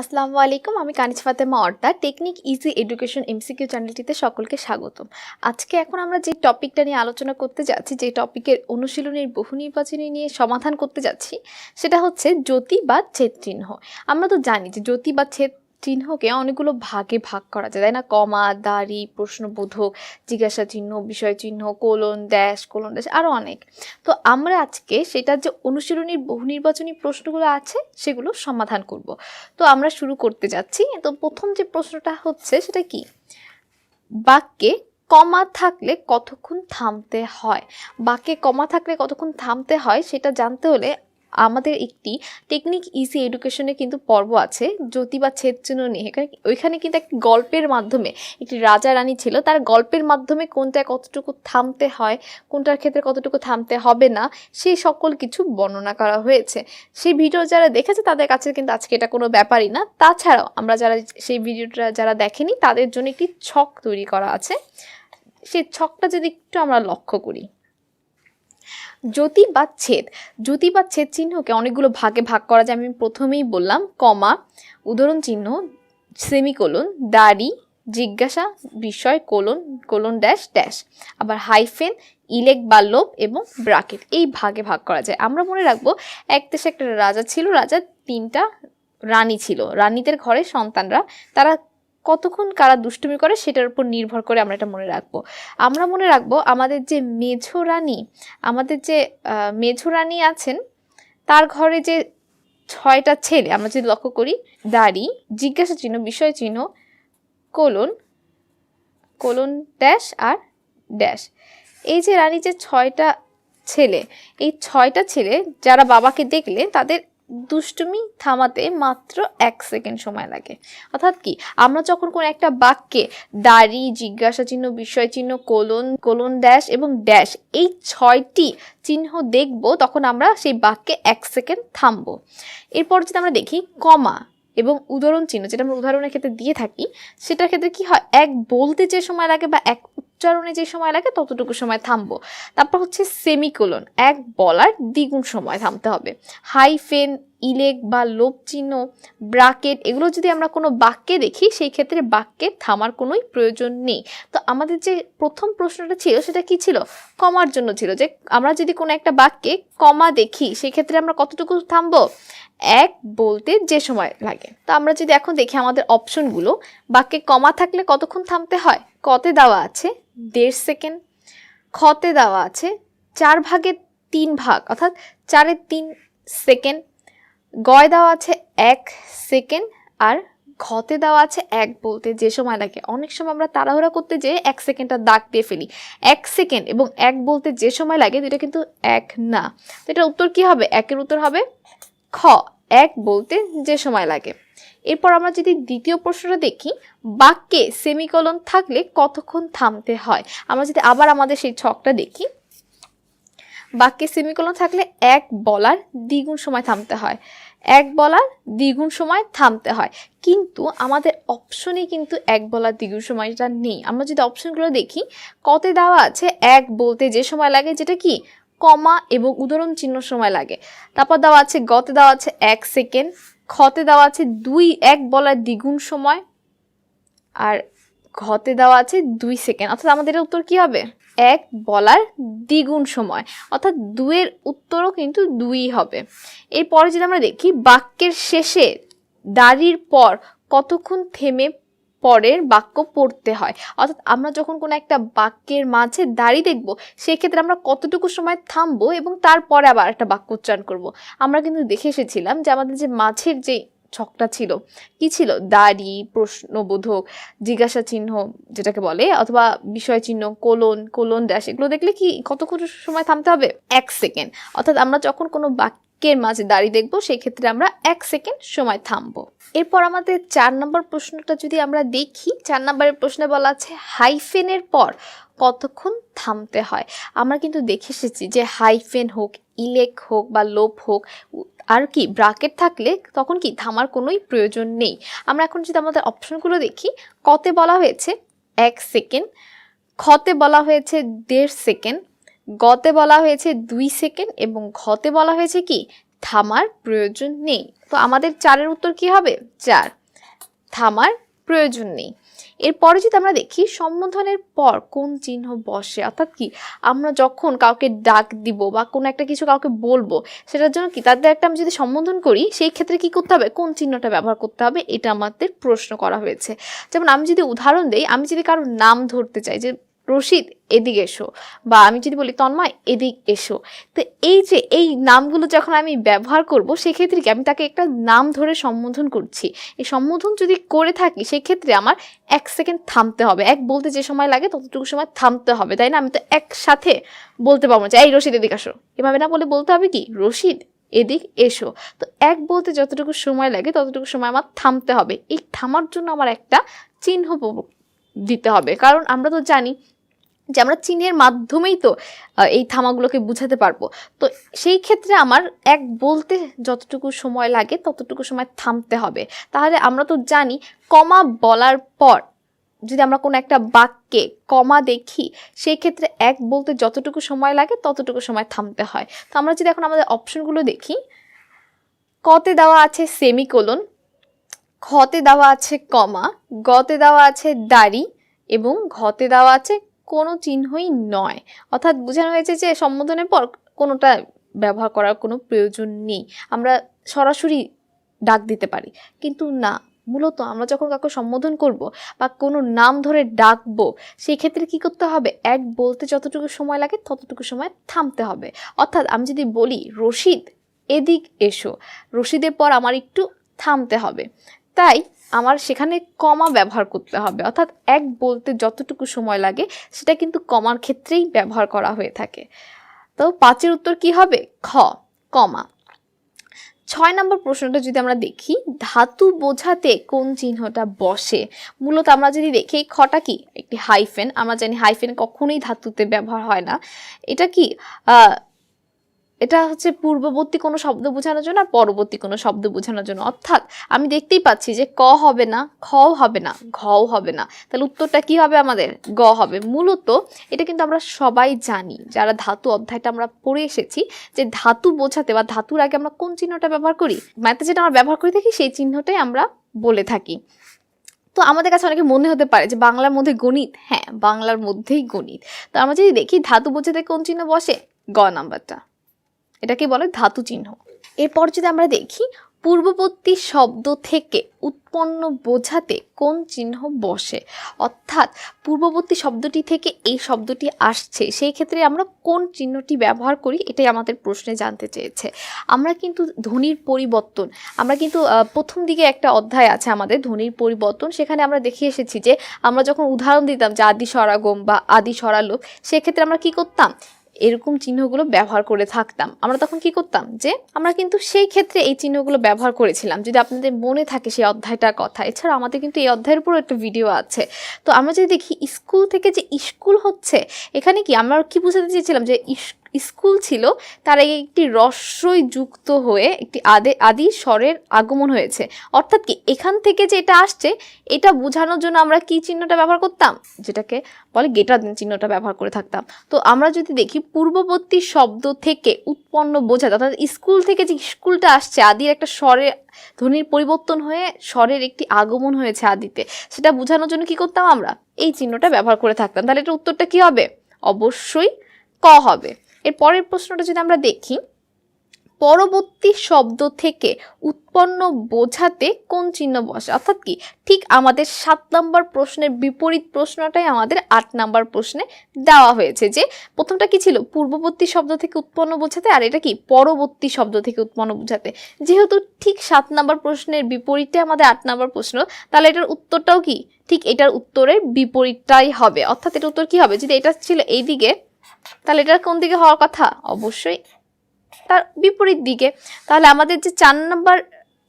আসসালামু আলাইকুম, আমি কানিজ ফাতেমা অর্দা টেকনিক ইজি এডুকেশন এমসিকিউ চ্যানেলটিতে সকলকে স্বাগতম। আজকে এখন আমরা যে টপিকটা নিয়ে আলোচনা করতে যাচ্ছি, যে টপিকের অনুশীলনের বহু নির্বাচনী নিয়ে সমাধান করতে যাচ্ছি, সেটা হচ্ছে জ্যোতি বা ছেদ চিহ্ন। আমরা তো জানি যে জ্যোতি বা ছেদ চিহ্নকে অনেকগুলো ভাগে ভাগ করা যায়, তাই না? কমা, দাড়ি, প্রশ্নবোধক, জিজ্ঞাসা চিহ্ন, বিষয় চিহ্ন কোলন ড্যাশ কোলন ড্যাশ আরও অনেক। তো আমরা আজকে সেটার যে অনুশীলনীর বহু নির্বাচনী প্রশ্নগুলো আছে, সেগুলো সমাধান করব। তো আমরা শুরু করতে যাচ্ছি। তো প্রথম যে প্রশ্নটা হচ্ছে সেটা কি? বাক্যে কমা থাকলে কতক্ষণ থামতে হয়? বাক্যে কমা থাকলে কতক্ষণ থামতে হয়, সেটা জানতে হলে আমাদের একটি টেকনিক ইজি এডুকেশনে কিন্তু পর্ব আছে। জ্যোতি বা ছেদ চিহ্ন নিয়ে। এখানে, ওইখানে কিন্তু একটি গল্পের মাধ্যমে একটি রাজা রানী ছিল, তার গল্পের মাধ্যমে কোনটায় কতটুকু থামতে হয়, কোনটার ক্ষেত্রে কতটুকু থামতে হবে না সেই সকল কিছু বর্ণনা করা হয়েছে। সেই ভিডিও যারা দেখেছে, তাদের কাছে কিন্তু আজকে এটা কোনো ব্যাপারই না। তাছাড়াও আমরা যারা সেই ভিডিওটা যারা দেখেনি, তাদের জন্য একটি ছক তৈরি করা আছে। সেই ছকটা যদি একটু আমরা লক্ষ্য করি। জ্যোতি বা ছেদ। জ্যোতি বা ছেদ চিহ্নকে অনেকগুলো ভাগে ভাগ করা যায়। আমি প্রথমেই বললাম, কমা, উদাহরণ চিহ্ন, সেমিকোলন, দাড়ি, জিজ্ঞাসা, বিষয়, কোলন কোলন ড্যাশ ড্যাশ। আবার হাইফেন, ইলেক বা লোভ এবং ব্রাকেট। এই ভাগে ভাগ করা যায়। আমরা মনে রাখব, এক দেশে একটা রাজা ছিল রাজার তিনটা রানী ছিল। রানীদের ঘরে সন্তানরা, তারা কতক্ষণ কারা দুষ্টুমি করে সেটার উপর নির্ভর করে আমরা এটা মনে রাখব। আমরা মনে রাখব আমাদের যে মেঝো রানী, আমাদের যে মেঝো রানী আছেন, তার ঘরে যে ছয়টা ছেলে, আমরা যদি লক্ষ্য করি, দাড়ি, জিজ্ঞাসা চিহ্ন, বিষয় চিহ্ন, কোলন কোলন ড্যাশ আর ড্যাশ। এই যে রানী যে ছয়টা ছেলে, এই ছয়টা ছেলে যারা বাবাকে দেখলে তাদের দুষ্টুমি থামাতে মাত্র এক সেকেন্ড সময় লাগে। অর্থাৎ কি? আমরা যখন কোনো একটা বাক্যে দাড়ি, জিজ্ঞাসা চিহ্ন, বিষয় চিহ্ন, কোলন কোলন ড্যাশ এবং ড্যাশ এই ছয়টি চিহ্ন দেখব, তখন আমরা সেই বাক্যে এক সেকেন্ড থামবো। এরপর যদি আমরা দেখি কমা এবং উদাহরণ চিহ্ন, যেটা আমরা উদাহরণের ক্ষেত্রে দিয়ে থাকি, সেটার ক্ষেত্রে কি হয়? এক বলতে যে সময় লাগে বা এক উচ্চারণে যে সময় লাগে ততটুকু সময় থামবো। তারপর হচ্ছে সেমিকোলন এক বলার দ্বিগুণ সময় থামতে হবে। হাইফেন ইলেক বা লোপ চিহ্ন, ব্রাকেট, এগুলো যদি আমরা কোনো বাক্যে দেখি, সেই ক্ষেত্রে বাক্যে থামার কোনোই প্রয়োজন নেই। তো আমাদের যে প্রথম প্রশ্নটা ছিল, সেটা কি ছিল? কমার জন্য ছিল। যে আমরা যদি কোনো একটা বাক্যে কমা দেখি, সেই ক্ষেত্রে আমরা কতটুকু থামবো? এক বলতে যে সময় লাগে। তো আমরা যদি এখন দেখি আমাদের অপশনগুলো বাক্যে কমা থাকলে কতক্ষণ থামতে হয়? কতে দেওয়া আছে, দেড় সেকেন্ড। খতে দেওয়া আছে, চার ভাগের তিন ভাগ, অর্থাৎ চারের তিন সেকেন্ড। গয় দেওয়া আছে এক সেকেন্ড আর ঘতে দেওয়া আছে এক বলতে যে সময় লাগে। অনেক সময় আমরা তাড়াহুড়া করতে যেয়ে এক সেকেন্ডটা দাগ দিয়ে ফেলি। এক সেকেন্ড এবং এক বলতে যে সময় লাগে এটা কিন্তু এক না। তো এটার উত্তর কি হবে? একের উত্তর হবে খ। এক বলতে যে সময় লাগে। এরপর আমরা যদি দ্বিতীয় প্রশ্নটা দেখি, বাক্যে সেমিকলন থাকলে কতক্ষণ থামতে হয়? আমরা যদি আবার আমাদের সেই ছকটা দেখি, বাক্যে সেমিকোলন থাকলে এক বলার দ্বিগুণ সময় থামতে হয়। এক বলার দ্বিগুণ সময় থামতে হয়। কিন্তু আমাদের অপশনে কিন্তু এক বলার দ্বিগুণ সময়টা নেই। আমরা যদি অপশনগুলো দেখি, কতে দেওয়া আছে এক বলতে যে সময় লাগে যেটা কি? কমা এবং উদাহরণ চিহ্ন সময় লাগে। তারপর দেওয়া আছে গতে দেওয়া আছে এক সেকেন্ড। খতে দেওয়া আছে দুই, এক বলার দ্বিগুণ সময় আর ঘতে দেওয়া আছে দুই সেকেন্ড। অর্থাৎ আমাদের উত্তর কি হবে? এক বলার দ্বিগুণ সময়। অর্থাৎ দুয়ের উত্তরও কিন্তু দুই হবে। এরপরে যদি আমরা দেখি, বাক্যের শেষে দাড়ির পর কতক্ষণ থেমে পরের বাক্য পড়তে হয়। অর্থাৎ আমরা যখন কোনো একটা বাক্যের মাঝে দাড়ি দেখব, সেক্ষেত্রে আমরা কতটুকু সময় থামবো এবং তারপরে আবার একটা বাক্য উচ্চারণ করব। আমরা কিন্তু দেখে এসেছিলাম যে আমাদের যে মাঝের যে ছকটা ছিল, কি ছিল? দাড়ি, প্রশ্নবোধক, জিজ্ঞাসা চিহ্ন যেটাকে বলে, অথবা বিষয় চিহ্ন, কোলন কোলন ড্যাশ এগুলো দেখলে কি কতক্ষণ সময় থামতে হবে? এক সেকেন্ড। অর্থাৎ আমরা যখন কোনো বাক্যের মাঝে দাঁড়িয়ে দেখব সেই ক্ষেত্রে আমরা এক সেকেন্ড সময় থামবো। এরপর আমাদের চার নম্বর প্রশ্নটা যদি আমরা দেখি, চার নম্বরের প্রশ্নে বলা আছে, হাইফেনের পর কতক্ষণ থামতে হয়? আমরা কিন্তু দেখে এসেছি যে হাইফেন হোক, ইলেক হোক বা লোপ হোক, আর কি ব্রাকেট থাকলে তখন কি থামার কোনোই প্রয়োজন নেই। আমরা এখন যদি আমাদের অপশনগুলো দেখি, কতে বলা হয়েছে এক সেকেন্ড, খতে বলা হয়েছে দেড় সেকেন্ড গতে বলা হয়েছে দুই সেকেন্ড এবং ঘতে বলা হয়েছে কি? থামার প্রয়োজন নেই। তো আমাদের চারের উত্তর কি হবে? চার। থামার প্রয়োজন নেই। এরপরে যদি আমরা দেখি, সম্বোধনের পর কোন চিহ্ন বসে? অর্থাৎ কি, আমরা যখন কাউকে ডাক দিব বা কোনো একটা কিছু কাউকে বলব, সেটার জন্য কি তাদের একটা আমি যদি সম্বোধন করি, সেই ক্ষেত্রে কি করতে হবে? কোন চিহ্নটা ব্যবহার করতে হবে? এটা আমাদের প্রশ্ন করা হয়েছে। যেমন আমি যদি উদাহরণ দেই, আমি যদি কারোর নাম ধরতে চাই, যে রশিদ, এদিক এসো। বা আমি যদি বলি, তন্ময়, এদিক এসো। তো এই যে, এই নামগুলো যখন আমি ব্যবহার করব, সেক্ষেত্রে কি আমি তাকে একটা নাম ধরে সম্বোধন করছি? এই সম্বোধন যদি করে থাকি, সেক্ষেত্রে আমার এক সেকেন্ড থামতে হবে। এক বলতে যে সময় লাগে, ততটুকু সময় থামতে হবে, তাই না? আমি তো একসাথে বলতে পারব না যে, এই রশিদ, এদিক আসো। এভাবে না বলে বলতে হবে কি? রশিদ, এদিক এসো। তো এক বলতে যতটুকু সময় লাগে, ততটুকু সময় আমার থামতে হবে। এই থামার জন্য আমার একটা চিহ্ন দিতে হবে। কারণ আমরা তো জানি যে আমরা চিনের মাধ্যমেই তো এই থামাগুলোকে বুঝাতে পারব। তো সেই ক্ষেত্রে আমার এক বলতে যতটুকু সময় লাগে, ততটুকু সময় থামতে হবে। তাহলে আমরা তো জানি, কমা বলার পর যদি আমরা কোনো একটা বাক্যে কমা দেখি, সেই ক্ষেত্রে এক বলতে যতটুকু সময় লাগে, ততটুকু সময় থামতে হয়। তো আমরা যদি এখন আমাদের অপশনগুলো দেখি, কতে দেওয়া আছে সেমিকোলন খতে দেওয়া আছে কমা, গতে দেওয়া আছে দাড়ি, এবং ঘতে দেওয়া আছে কোনো চিহ্নই নয়। অর্থাৎ বোঝানো হয়েছে যে সম্বোধনের পর কোনোটা ব্যবহার করার কোনো প্রয়োজন নেই। আমরা সরাসরি ডাক দিতে পারি। কিন্তু না, মূলত আমরা যখন কাউকে সম্বোধন করব বা কোনো নাম ধরে ডাকবো সেই ক্ষেত্রে কি করতে হবে? এক, বলতে যতটুকু সময় লাগে ততটুকু সময় থামতে হবে। অর্থাৎ আমি যদি বলি, রশিদ, এদিক এসো। রশিদের পর আমার একটু থামতে হবে। তাই আমার সেখানে কমা ব্যবহার করতে হবে। অর্থাৎ এক বলতে যতটুকু সময় লাগে, সেটা কিন্তু কমার ক্ষেত্রেই ব্যবহার করা হয়ে থাকে। তো পাঁচের উত্তর কি হবে? খ, কমা। ছয় নম্বর প্রশ্নটা যদি আমরা দেখি, ধাতু বোঝাতে কোন চিহ্নটা বসে? মূলত আমরা যদি দেখি, খটা কি? একটি হাইফেন আমরা জানি হাইফেন কখনোই ধাতুতে ব্যবহার হয় না। এটা কি? এটা হচ্ছে পূর্ববর্তী কোনো শব্দ বোঝানোর জন্য আর পরবর্তী কোনো শব্দ বোঝানোর জন্য। অর্থাৎ আমি দেখতেই পাচ্ছি যে ক হবে না, খও হবে না, ঘও হবে না। তাহলে উত্তরটা কি হবে আমাদের? গ হবে। মূলত এটা কিন্তু আমরা সবাই জানি, যারা ধাতু অধ্যায়টা আমরা পড়ে এসেছি, যে ধাতু বোঝাতে বা ধাতুর আগে আমরা কোন চিহ্নটা ব্যবহার করি? ম্যাথে যেটা আমরা ব্যবহার করে থাকি, সেই চিহ্নটাই আমরা বলে থাকি। তো আমাদের কাছে অনেকে মনে হতে পারে যে বাংলার মধ্যে গণিত হ্যাঁ বাংলার মধ্যেই গণিত। তো আমরা যদি দেখি ধাতু বোঝাতে কোন চিহ্ন বসে? গ নাম্বারটা। এটাকে বলে ধাতু চিহ্ন। এরপর যদি আমরা দেখি, পূর্ববর্তী শব্দ থেকে উৎপন্ন বোঝাতে কোন চিহ্ন বসে? অর্থাৎ পূর্ববর্তী শব্দটি থেকে এই শব্দটি আসছে, সেই ক্ষেত্রে আমরা কোন চিহ্নটি ব্যবহার করি এটাই আমাদের প্রশ্নে জানতে চেয়েছে। আমরা কিন্তু ধ্বনির পরিবর্তন, আমরা কিন্তু প্রথম দিকে একটা অধ্যায় আছে আমাদের ধ্বনির পরিবর্তন, সেখানে আমরা দেখে এসেছি যে আমরা যখন উদাহরণ দিতাম যে আদি স্বরাগম বা আদি স্বরালোপ সেক্ষেত্রে আমরা কি করতাম? এরকম চিহ্নগুলো ব্যবহার করে থাকতাম। আমরা তখন কি করতাম যে, আমরা কিন্তু সেই ক্ষেত্রে এই চিহ্নগুলো ব্যবহার করেছিলাম। যদি আপনাদের মনে থাকে সেই অধ্যায়টার কথা, এছাড়া আমাদের কিন্তু এই অধ্যায়ের উপরও একটা ভিডিও আছে। তো আমরা যদি দেখি, স্কুল থেকে যে স্কুল হচ্ছে, এখানে কি আমরা কি বুঝাতে চেয়েছিলাম যে স্কুল ছিল, তার আগে একটি রস্যই যুক্ত হয়ে একটি আদে, আদি স্বরের আগমন হয়েছে। অর্থাৎ কি এখান থেকে যে এটা আসছে, এটা বোঝানোর জন্য আমরা কি চিহ্নটা ব্যবহার করতাম? যেটাকে বলে গেটার চিহ্নটা ব্যবহার করে থাকতাম। তো আমরা যদি দেখি, পূর্ববর্তী শব্দ থেকে উৎপন্ন বোঝাতে অর্থাৎ স্কুল থেকে যে স্কুলটা আসছে, আদির একটা স্বরে ধ্বনির পরিবর্তন হয়ে স্বরের একটি আগমন হয়েছে আদিতে। সেটা বোঝানোর জন্য কি করতাম আমরা? এই চিহ্নটা ব্যবহার করে থাকতাম। তাহলে এটার উত্তরটা কি হবে? অবশ্যই ক হবে। এর পরের প্রশ্নটা যদি আমরা দেখি, পরবর্তী শব্দ থেকে উৎপন্ন বোঝাতে কোন চিহ্ন বসে? অর্থাৎ কি? ঠিক আমাদের সাত নম্বর প্রশ্নের বিপরীত প্রশ্নটাই আমাদের আট নম্বর প্রশ্নে দেওয়া হয়েছে যে, প্রথমটা কি ছিল? পূর্ববর্তী শব্দ থেকে উৎপন্ন বোঝাতে আর এটা কি? পরবর্তী শব্দ থেকে উৎপন্ন বোঝাতে। যেহেতু ঠিক সাত নম্বর প্রশ্নের বিপরীতে আমাদের আট নম্বর প্রশ্ন, তাহলে এটার উত্তরটাও কি? ঠিক এটার উত্তরের বিপরীতটাই হবে। অর্থাৎ এটার উত্তর কি হবে? যদি এটা ছিল এই দিকে তাহলে এটার কোন দিকে হওয়ার কথা? অবশ্যই। তার বিপরীত দিকে। তাহলে আমাদের যে চার নম্বর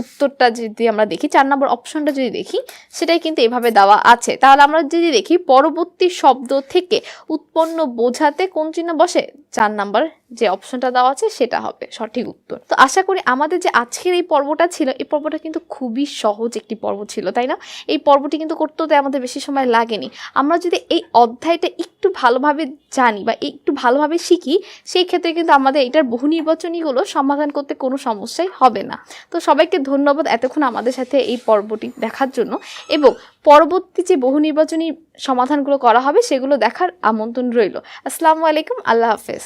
উত্তরটা যদি আমরা দেখি, চার নম্বর অপশনটা যদি দেখি, সেটাই কিন্তু এভাবে দেওয়া আছে। তাহলে আমরা যদি দেখি, পরবর্তী শব্দ থেকে উৎপন্ন বোঝাতে কোন চিহ্ন বসে? চার নাম্বার যে অপশনটা দেওয়া আছে, সেটা হবে সঠিক উত্তর। তো আশা করি আমাদের যে আজকের এই পর্বটা ছিল, এই পর্বটা কিন্তু খুবই সহজ একটি পর্ব ছিল, তাই না? এই পর্বটি কিন্তু করতে আমাদের বেশি সময় লাগেনি। আমরা যদি এই অধ্যায়টা একটু ভালোভাবে জানি বা একটু ভালোভাবে শিখি, সেই ক্ষেত্রে কিন্তু আমাদের এটার বহু নির্বাচনীগুলো সমাধান করতে কোনো সমস্যাই হবে না। তো সবাইকে ধন্যবাদ এতক্ষণ আমাদের সাথে এই পর্বটি দেখার জন্য। এবং পরবর্তী যে বহু নির্বাচনী সমাধানগুলো করা হবে, সেগুলো দেখার আমন্ত্রণ রইল। আসসালামু আলাইকুম, আল্লাহ হাফেজ।